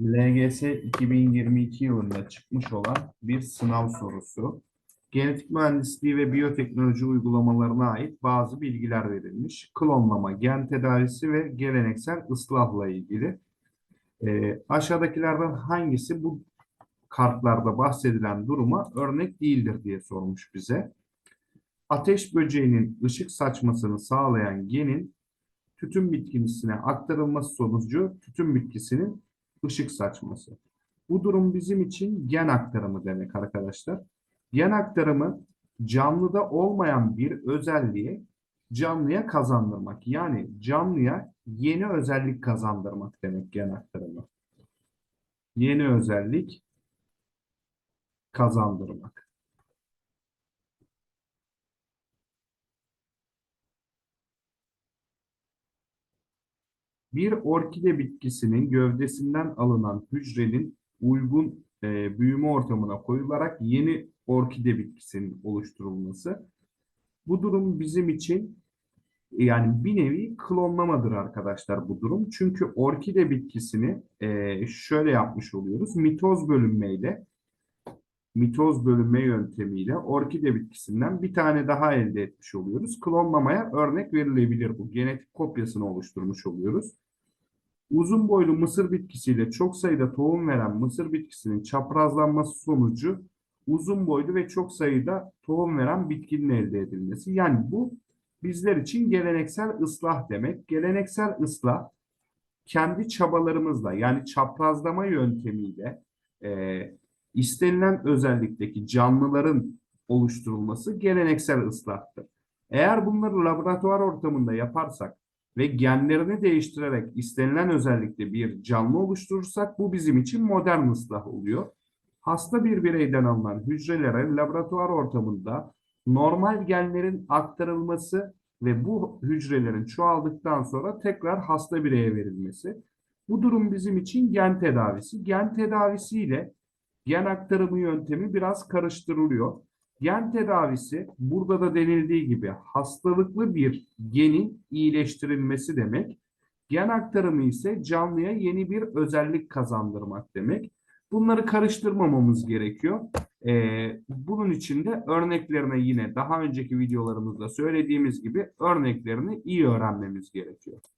LGS 2022 yılında çıkmış olan bir sınav sorusu. Genetik mühendisliği ve biyoteknoloji uygulamalarına ait bazı bilgiler verilmiş. Klonlama, gen tedavisi ve geleneksel ıslahla ilgili. Ee, aşağıdakilerden hangisi bu kartlarda bahsedilen duruma örnek değildir diye sormuş bize. Ateş böceğinin ışık saçmasını sağlayan genin tütün bitkisine aktarılması sonucu tütün bitkisinin ışık saçması. Bu durum bizim için gen aktarımı demek arkadaşlar. Gen aktarımı canlıda olmayan bir özelliği canlıya kazandırmak. Yani canlıya yeni özellik kazandırmak demek gen aktarımı. Yeni özellik kazandırmak. Bir orkide bitkisinin gövdesinden alınan hücrenin uygun e, büyüme ortamına koyularak yeni orkide bitkisinin oluşturulması. Bu durum bizim için yani bir nevi klonlamadır arkadaşlar bu durum. Çünkü orkide bitkisini e, şöyle yapmış oluyoruz. Mitoz bölünmeyle mitoz bölünme yöntemiyle orkide bitkisinden bir tane daha elde etmiş oluyoruz. Klonlamaya örnek verilebilir bu. Genetik kopyasını oluşturmuş oluyoruz. Uzun boylu mısır bitkisiyle çok sayıda tohum veren mısır bitkisinin çaprazlanması sonucu uzun boylu ve çok sayıda tohum veren bitkinin elde edilmesi. Yani bu bizler için geleneksel ıslah demek. Geleneksel ıslah kendi çabalarımızla yani çaprazlama yöntemiyle e, istenilen özellikteki canlıların oluşturulması geleneksel ıslahtır. Eğer bunları laboratuvar ortamında yaparsak ve genlerini değiştirerek istenilen özellikle bir canlı oluşturursak bu bizim için modern ıslah oluyor. Hasta bir bireyden alınan hücrelere laboratuvar ortamında normal genlerin aktarılması ve bu hücrelerin çoğaldıktan sonra tekrar hasta bireye verilmesi. Bu durum bizim için gen tedavisi. Gen tedavisiyle gen aktarımı yöntemi biraz karıştırılıyor. Gen tedavisi burada da denildiği gibi hastalıklı bir genin iyileştirilmesi demek. Gen aktarımı ise canlıya yeni bir özellik kazandırmak demek. Bunları karıştırmamamız gerekiyor. Ee, bunun için de örneklerine yine daha önceki videolarımızda söylediğimiz gibi örneklerini iyi öğrenmemiz gerekiyor.